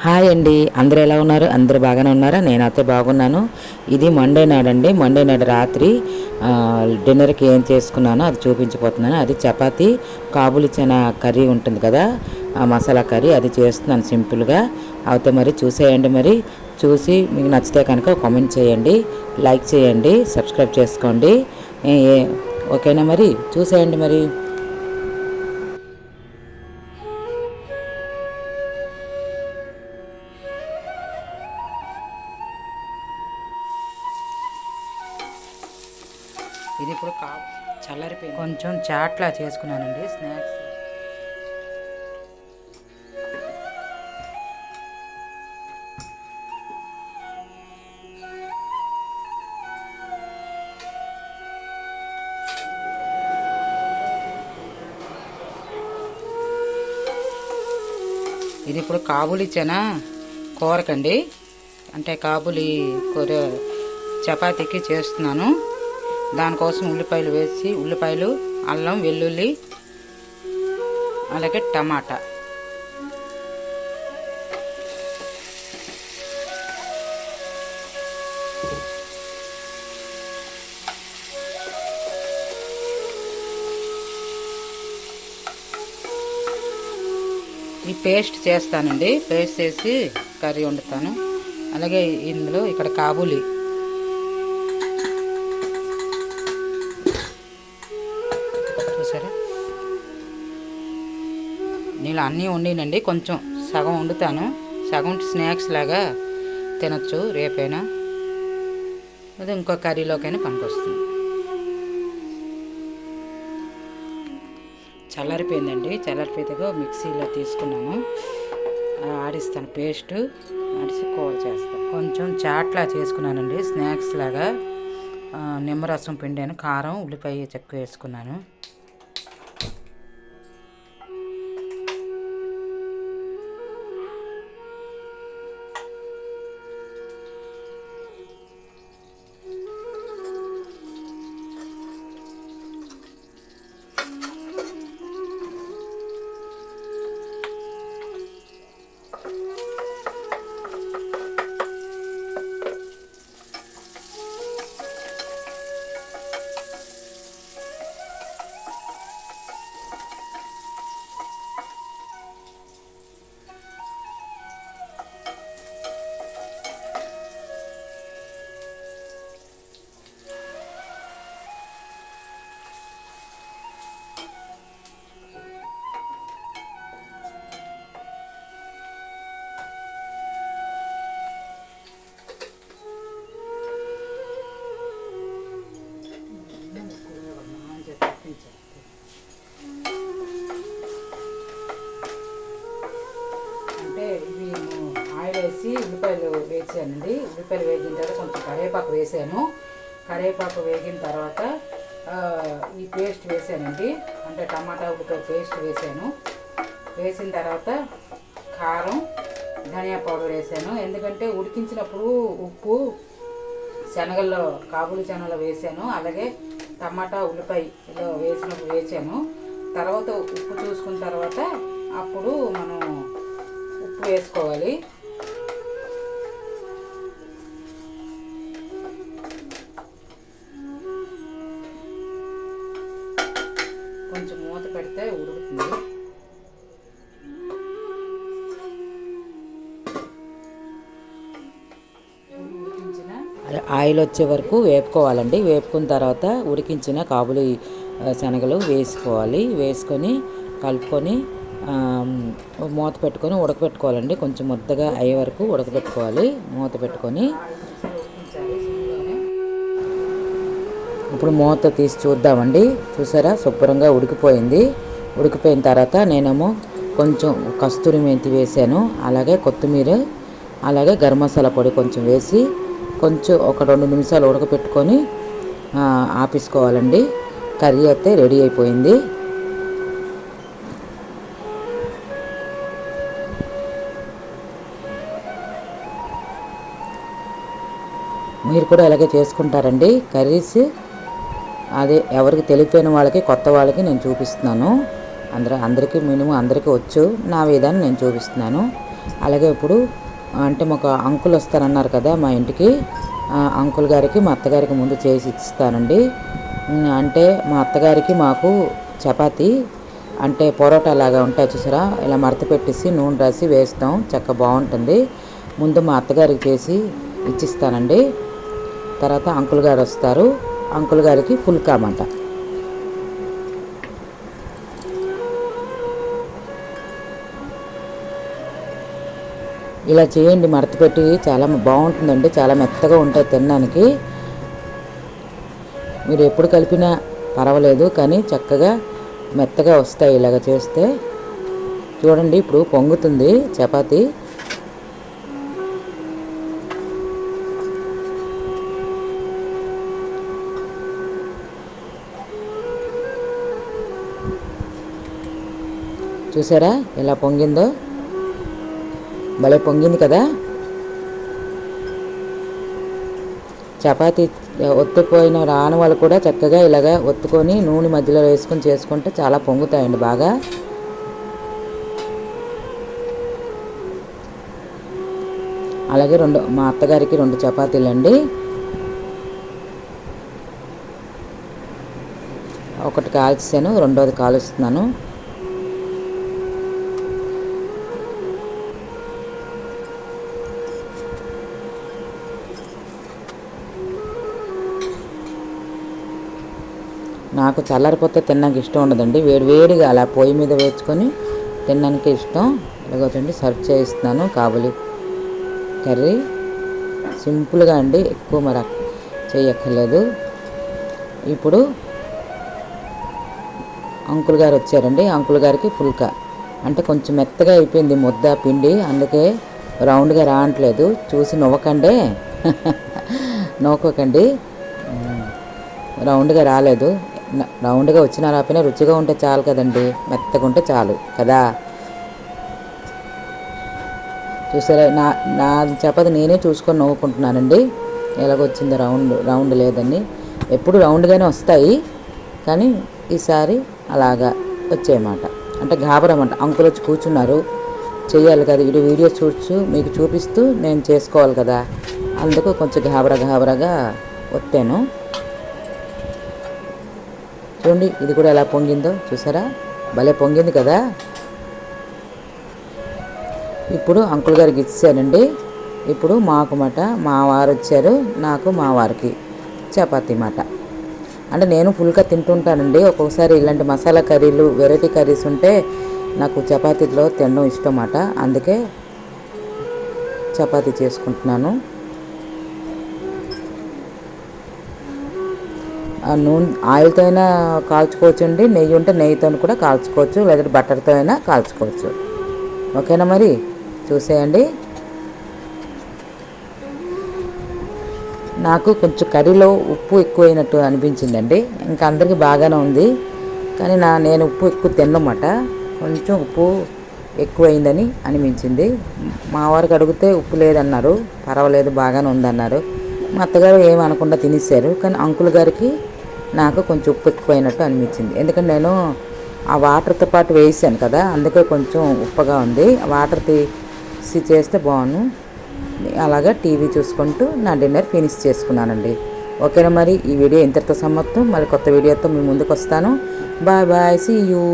Hi అండి. అందరూ ఎలా ఉన్నారు? అందరూ బాగానే ఉన్నారా? నేనైతే బాగున్నాను. ఇది మండే నాడు అండి. మండే నాడు రాత్రి డిన్నర్కి ఏం చేసుకున్నానో అది చూపించిపోతున్నాను అది చపాతి కాబులి చనా కర్రీ ఉంటుంది కదా ఆ మసాలా కర్రీ అది చేస్తున్నాను సింపుల్గా. అయితే మరి చూసేయండి మరి. చూసి మీకు నచ్చితే కనుక కామెంట్ చేయండి లైక్ చేయండి సబ్స్క్రైబ్ చేసుకోండి. ఏ- ఓకేనా మరి? చూసేయండి మరి. ఇది ఇప్పుడు కా చల్లరిపోయింది. కొంచెం చాట్లా చేసుకున్నానండి స్నాక్స్. ఇది ఇప్పుడు కాబూలి చెనా కూరకండి. అంటే కాబూలి కూర చపాతీకి చేస్తున్నాను. దానికోసం ఉల్లిపాయలు వేసి ఉల్లిపాయలు అల్లం వెల్లుల్లి అలాగే టమాటా. ఈ పేస్ట్ చేస్తానండి. పేస్ట్ చేసి కర్రీ వండుతాను. అలాగే ఇందులో ఇక్కడ కాబూలి. నేను అన్నీ వండినండి కొంచెం సగం వండుతాను. సగం స్నాక్స్ లాగా తినచ్చు రేపైనా. అది ఇంకో కర్రీలోకైనా పనికొస్తుంది. చల్లారిపోయిందండి. చల్లారిపోతే మిక్సీలో తీసుకున్నాను. ఆడిస్తాను పేస్ట్. ఆడిసి కూర చేస్తాను. కొంచెం చాట్లా చేసుకున్నానండి. స్నాక్స్ లాగా నిమ్మరసం పిండాను కారం ఉల్లిపాయ చెక్క వేసుకున్నాను. వేసానండి ఉల్లిపాయలు వేగిన తర్వాత కొంచెం కరివేపాకు వేసాను. కరివేపాకు వేగిన తర్వాత ఈ పేస్ట్ వేసానండి. అంటే టమాటా ఉల్లిపాయ పేస్ట్ వేసాను. వేసిన తర్వాత కారం ధనియా పౌడర్ వేసాను. ఎందుకంటే ఉడికించినప్పుడు ఉప్పు శనగల్లో కాబులి శనగలో వేసాను. అలాగే టమాటా ఉల్లిపాయలో వేసినప్పుడు వేసాను. తర్వాత ఉప్పు చూసుకున్న తర్వాత అప్పుడు మనం ఉప్పు వేసుకోవాలి. పెడితే ఉడుకుతుంది. ఆయిల్ వచ్చే వరకు వేపుకోవాలండి. వేపుకున్న తర్వాత ఉడికించిన కాబులి శనగలు వేసుకోవాలి. వేసుకొని కలుపుకొని మూత పెట్టుకొని ఉడకబెట్టుకోవాలండి కొంచెం ముద్దగా అయ్యే వరకు ఉడకబెట్టుకోవాలి మూత పెట్టుకొని ఇప్పుడు మూత తీసి చూద్దామండి. చూసారా? శుభ్రంగా ఉడికిపోయింది. ఉడికిపోయిన తర్వాత నేనేమో కొంచెం కస్తూరి మెంతి వేసాను. అలాగే కొత్తిమీర అలాగే గరం మసాలా పొడి కొంచెం వేసి కొంచెం ఒక రెండు నిమిషాలు ఉడకపెట్టుకొని ఆపేసుకోవాలండి. కర్రీ అయితే రెడీ అయిపోయింది. మీరు కూడా ఇలాగే చేసుకుంటారండి. కర్రీస్ అదే ఎవరికి తెలియపోయిన వాళ్ళకి కొత్త వాళ్ళకి నేను చూపిస్తున్నాను. అందరూ అందరికీ మినిమం అందరికీ వచ్చు నా విధానం నేను చూపిస్తున్నాను. అలాగే ఇప్పుడు అంటే మాకు అంకుల్ వస్తారన్నారు కదా మా ఇంటికి అంకుల్ గారికి మా అత్తగారికి ముందు చేసి ఇస్తానండి. అంటే మా అత్తగారికి మాకు చపాతి అంటే పొరోటా లాగా ఉంటాయి చూసారా? ఇలా మడత పెట్టేసి నూనె రాసి వేస్తాం చక్క బాగుంటుంది. ముందు మా అత్తగారికి చేసి ఇచ్చిస్తానండి. తర్వాత అంకుల్ గారు వస్తారు. అంకుల్ గారికి పుల్కామంట. ఇలా చేయండి మడత పెట్టి చాలా బాగుంటుందండి చాలా మెత్తగా ఉంటాయి తినడానికి. మీరు ఎప్పుడు కలిపినా పర్వాలేదు కానీ చక్కగా మెత్తగా వస్తాయి ఇలాగ చేస్తే. చూడండి ఇప్పుడు పొంగుతుంది చపాతీ. చూసారా ఎలా పొంగిందో? భలే పొంగింది కదా? చపాతీ ఒత్తుకుపోయిన రాని వాళ్ళు కూడా చక్కగా ఇలాగ ఒత్తుకొని నూనె మధ్యలో వేసుకొని చేసుకుంటే చాలా పొంగుతాయండి బాగా. అలాగే రెండు మా అత్తగారికి రెండు చపాతీలు అండి ఒకటి కాల్చాను రెండోది కాలుస్తున్నాను. నాకు చల్లారిపోతే తినడానికి ఇష్టం ఉండదండి. వేడి వేడిగా అలా పొయ్యి మీద వేసుకొని తినడానికి ఇష్టం. ఇలాగోటండి సర్వ్ చేయిస్తున్నాను కాబులి కర్రీ. సింపుల్గా అండి ఎక్కువ మరి చేయక్కర్లేదు ఇప్పుడు అంకుల్ గారు వచ్చారండి. అంకుల్ గారికి ఫుల్కా. అంటే కొంచెం మెత్తగా అయిపోయింది ముద్ద పిండి. అందుకే రౌండ్గా రావట్లేదు. చూసి నవ్వకండే. నవ్వుకోకండి. రౌండ్గా రాలేదు. రౌండ్గా వచ్చినా రాకపోయినా రుచిగా ఉంటే చాలు కదండి. మెత్తగా ఉంటే చాలు కదా. చూసారా నా నా చపాతి నేనే చూసుకొని నవ్వుకుంటున్నానండి. ఎలాగొచ్చింది రౌండ్ రౌండ్ లేదని. ఎప్పుడు రౌండ్గానే వస్తాయి. కానీ ఈసారి అలాగా వచ్చేయమాట. అంటే గాబరమాట అంకులు వచ్చి కూర్చున్నారు. చేయాలి కదా ఇటు వీడియో చూడచ్చు మీకు చూపిస్తూ నేను చేసుకోవాలి కదా. అందుకు కొంచెం గాబరా గాబరాగా వత్తాను చూడండి ఇది కూడా ఎలా పొంగిందో చూసారా? భలే పొంగింది కదా. ఇప్పుడు అంకుల్ గారికి ఇచ్చానండి. ఇప్పుడు మాకు మాట మా వారు వచ్చారు నాకు మా వారికి. చపాతీ మాట. అంటే నేను ఫుల్గా తింటుంటానండి. ఒక్కొక్కసారి ఇలాంటి మసాలా కర్రీలు వెరైటీ కర్రీస్ ఉంటే నాకు చపాతీలో తినడం ఇష్టం మాట అందుకే చపాతీ చేసుకుంటున్నాను. ఆ నూనె ఆయిల్తో అయినా కాల్చుకోవచ్చు అండి. నెయ్యి ఉంటే నెయ్యితో కూడా కాల్చుకోవచ్చు. లేదంటే బటర్తో అయినా కాల్చుకోవచ్చు. ఓకేనా మరి? చూసేయండి. నాకు కొంచెం కర్రీలో ఉప్పు ఎక్కువైనట్టు అనిపించిందండి. ఇంకా అందరికీ బాగానే ఉంది. కానీ నా నేను ఉప్పు ఎక్కువ తిన్నమాట. కొంచెం ఉప్పు ఎక్కువైందని అనిపించింది. మా వారికి అడిగితే ఉప్పు లేదన్నారు. పర్వాలేదు బాగానే ఉందన్నారు. మా అత్తగారు ఏమి అనకుండా తినేసారు కానీ అంకుల్ గారికి నాకు కొంచెం ఉప్పు ఎక్కువైనట్టు అనిపించింది. ఎందుకంటే నేను ఆ వాటర్తో పాటు వేసాను కదా అందుకే కొంచెం ఉప్పగా ఉంది. వాటర్ తీసి చేస్తే బాగుండు. అలాగా టీవీ చూసుకుంటూ నా డిన్నర్ ఫినిష్ చేసుకున్నానండి. ఓకేనా మరి? ఈ వీడియో ఇంతటితో సమ్మతం మరి కొత్త వీడియోతో మీ ముందుకు వస్తాను బాయ్ బాయ్. See you